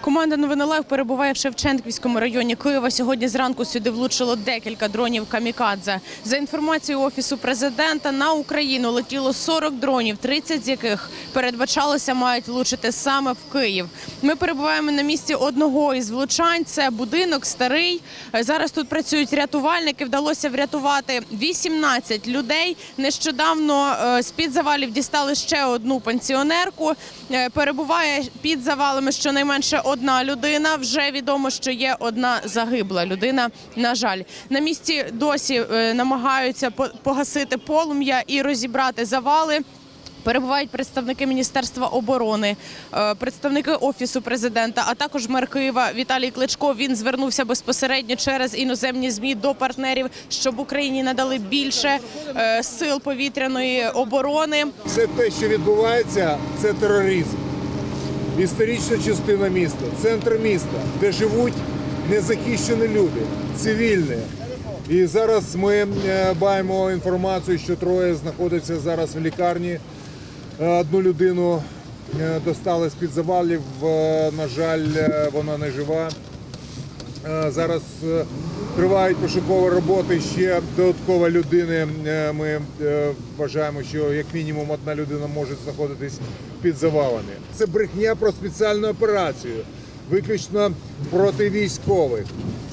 Команда «Новини Лайв» перебуває в Шевченківському районі Києва. Сьогодні зранку сюди влучило декілька дронів камікадзе. За інформацією офісу президента, на Україну летіло 40 дронів, 30 з яких передбачалося мають влучити саме в Київ. Ми перебуваємо на місці одного із влучань. Це будинок старий. Зараз тут працюють рятувальники. Вдалося врятувати 18 людей. Нещодавно е, з під завалів дістали ще одну пенсіонерку. Е, Перебуває під завалами щонайменше одна людина. Вже відомо, що є одна загибла людина. На жаль, на місці досі е, намагаються по- погасити полум'я і розібрати завали. Перебувають представники Міністерства оборони, е, представники офісу президента, а також мер Києва Віталій Кличко. Він звернувся безпосередньо через іноземні змі до партнерів, щоб Україні надали більше е, сил повітряної оборони. Все те, що відбувається, це тероризм. Історична частина міста, центр міста, де живуть незахищені люди, цивільні. І зараз ми е, маємо інформацію, що троє знаходяться зараз в лікарні. Е, Одну людину е, достали з-під завалів. е, На жаль, вона не жива. Е, Зараз е, тривають пошукові роботи. Ще додаткова людини. Е, Ми вважаємо, що як мінімум одна людина може знаходитись під завалами. Це брехня про спеціальну операцію, виключно проти військових.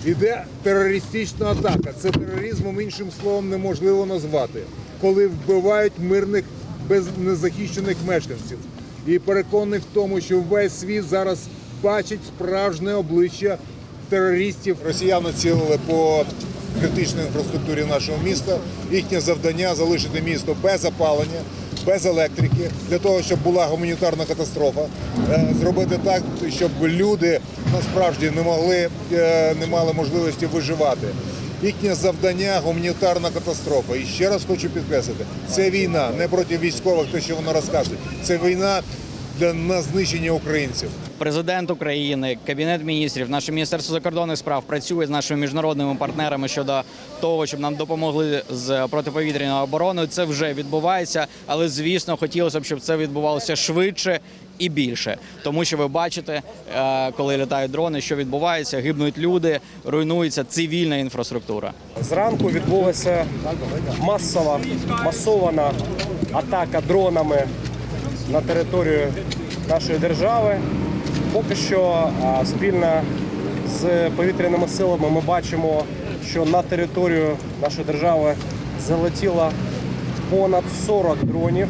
Іде терористична атака. Це тероризмом іншим словом неможливо назвати, коли вбивають мирних без незахищених мешканців. І переконаний в тому, що весь світ зараз бачить справжнє обличчя терористів. Росіяни цілили по критичній інфраструктурі нашого міста. Їхнє завдання залишити місто без опалення, без електрики, для того, щоб була гуманітарна катастрофа, Е, зробити так, щоб люди насправді не могли е, не мали можливості виживати. Їхнє завдання гуманітарна катастрофа. І ще раз хочу підкреслити, це війна не проти військових, те, що вони розказують. Це війна для на знищення українців. Президент України, кабінет міністрів, наше міністерство закордонних справ працює з нашими міжнародними партнерами щодо того, щоб нам допомогли з протиповітряною обороною. Це вже відбувається, але звісно, хотілося б, щоб це відбувалося швидше і більше, тому що ви бачите, е, коли літають дрони, що відбувається, гибнуть люди, руйнується цивільна інфраструктура. Зранку відбулася масова масована атака дронами на територію нашої держави. Поки що спільно з повітряними силами ми бачимо, що на територію нашої держави залетіло понад 40 дронів,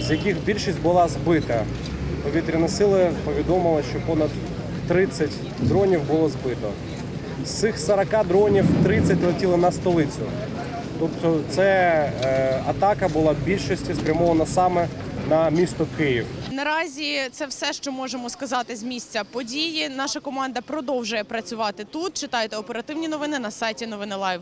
з яких більшість була збита. Повітряні сили повідомили, що понад 30 дронів було збито. З цих 40 дронів 30 летіли на столицю. Тобто це е, атака була більшості спрямована саме на місто Київ. Наразі це все, що можемо сказати з місця події. Наша команда продовжує працювати тут. Читайте оперативні новини на сайті Новини Лайв.